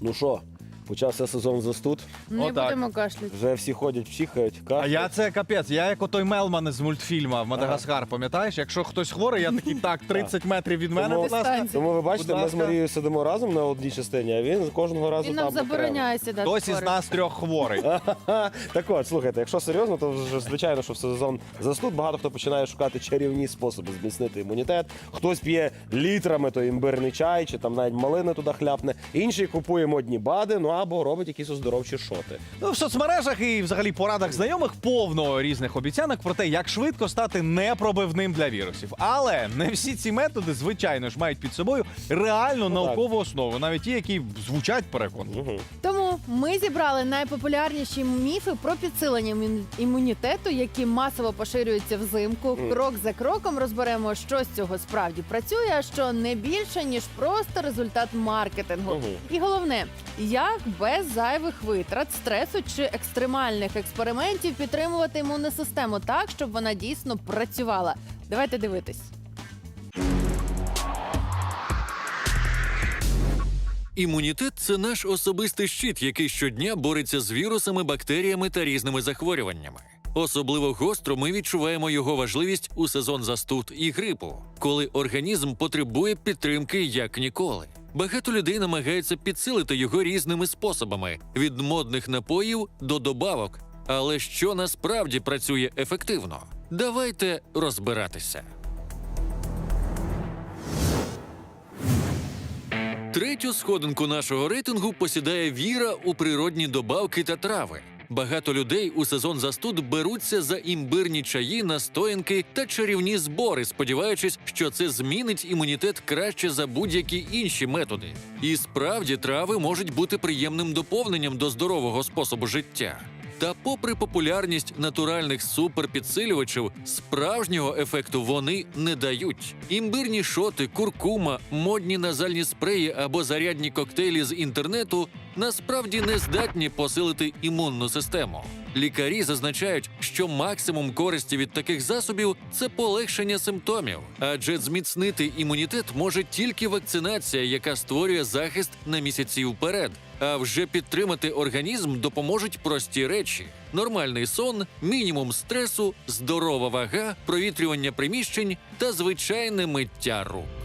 Ну що, почався сезон застуд. Не Отак. будемо кашляти. Вже всі ходять, чихають, А я це капець. Я як отой Мелман з мультфільма Мадагаскар, пам'ятаєш? Якщо хтось хворий, я такий так, 30 метрів від мене, Тому- будь ласка. Дистанція. Тому ви бачите, Будь ми з ласка. Марією сидимо разом на одній частині, а він кожного разу Він там нам забороняє сідати. Хтось із поруч. нас трьох хворий. Ха-ха. Так от, слухайте, якщо серйозно, то вже звичайно, що в сезон застуд багато хто починає шукати чарівні способи зміцнити імунітет. Хтось п'є літрами той імбирний чай, чи там навіть малини туди хляпне. Інший купує модні бади, ну або робить якісь оздоровчі шоти. Ну, в соцмережах і взагалі порадах знайомих повно різних обіцянок про те, як швидко стати непробивним для вірусів. Але не всі ці методи, звичайно ж, мають під собою реальну Ну, наукову основу, навіть ті, які звучать переконливо. Угу. Тому ми зібрали найпопулярніші міфи про підсилення імун- імунітету, які масово поширюються взимку. Мгм. Крок за кроком розберемо, що з цього справді працює, а що не більше ніж просто результат маркетингу. І головне, як без зайвих витрат, стресу чи екстремальних експериментів підтримувати імунну систему так, щоб вона дійсно працювала. Давайте дивитись. Імунітет це наш особистий щит, який щодня бореться з вірусами, бактеріями та різними захворюваннями. Особливо гостро ми відчуваємо його важливість у сезон застуд і грипу, коли організм потребує підтримки як ніколи. Багато людей намагаються підсилити його різними способами від модних напоїв до добавок. Але що насправді працює ефективно? Давайте розбиратися. Третю сходинку нашого рейтингу посідає віра у природні добавки та трави. Багато людей у сезон застуд беруться за імбирні чаї, настоянки та чарівні збори, сподіваючись, що це змінить імунітет краще за будь-які інші методи. І справді трави можуть бути приємним доповненням до здорового способу життя. Та, попри популярність натуральних суперпідсилювачів, справжнього ефекту вони не дають. Імбирні шоти, куркума, модні назальні спреї або зарядні коктейлі з інтернету насправді не здатні посилити імунну систему. Лікарі зазначають, що максимум користі від таких засобів це полегшення симптомів, адже зміцнити імунітет може тільки вакцинація, яка створює захист на місяці вперед. А вже підтримати організм допоможуть прості речі: нормальний сон, мінімум стресу, здорова вага, провітрювання приміщень та звичайне миття рук.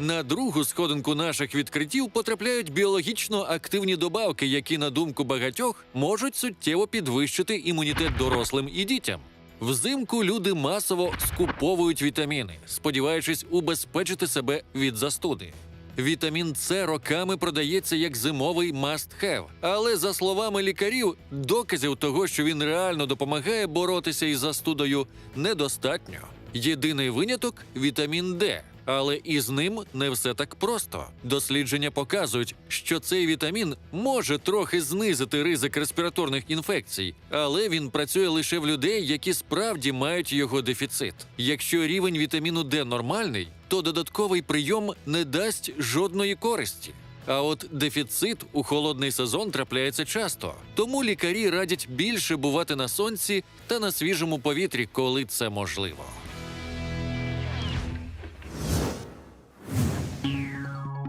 На другу сходинку наших відкриттів потрапляють біологічно активні добавки, які, на думку багатьох, можуть суттєво підвищити імунітет дорослим і дітям. Взимку люди масово скуповують вітаміни, сподіваючись убезпечити себе від застуди. Вітамін С роками продається як зимовий must-have, але за словами лікарів, доказів того, що він реально допомагає боротися із застудою, недостатньо. Єдиний виняток вітамін Д. Але із ним не все так просто. Дослідження показують, що цей вітамін може трохи знизити ризик респіраторних інфекцій, але він працює лише в людей, які справді мають його дефіцит. Якщо рівень вітаміну Д нормальний, то додатковий прийом не дасть жодної користі. А от дефіцит у холодний сезон трапляється часто, тому лікарі радять більше бувати на сонці та на свіжому повітрі, коли це можливо.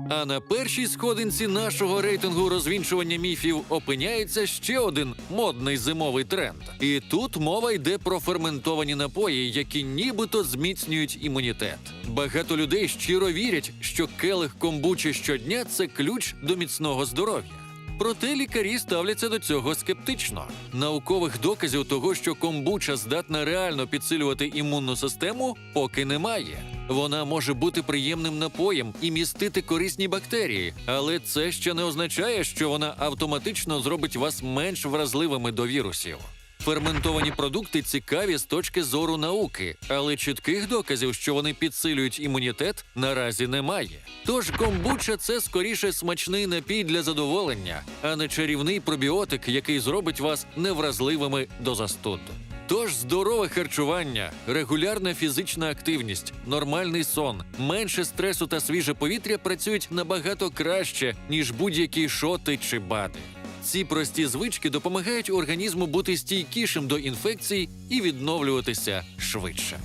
А на першій сходинці нашого рейтингу розвінчування міфів опиняється ще один модний зимовий тренд. І тут мова йде про ферментовані напої, які нібито зміцнюють імунітет. Багато людей щиро вірять, що келих комбучі щодня це ключ до міцного здоров'я. Проте лікарі ставляться до цього скептично. Наукових доказів того, що комбуча здатна реально підсилювати імунну систему, поки немає. Вона може бути приємним напоєм і містити корисні бактерії, але це ще не означає, що вона автоматично зробить вас менш вразливими до вірусів. Ферментовані продукти цікаві з точки зору науки, але чітких доказів, що вони підсилюють імунітет, наразі немає. Тож комбуча це скоріше смачний напій для задоволення, а не чарівний пробіотик, який зробить вас невразливими до застуд. Тож здорове харчування, регулярна фізична активність, нормальний сон, менше стресу та свіже повітря працюють набагато краще, ніж будь-які шоти чи бати. Ці прості звички допомагають організму бути стійкішим до інфекцій і відновлюватися швидше.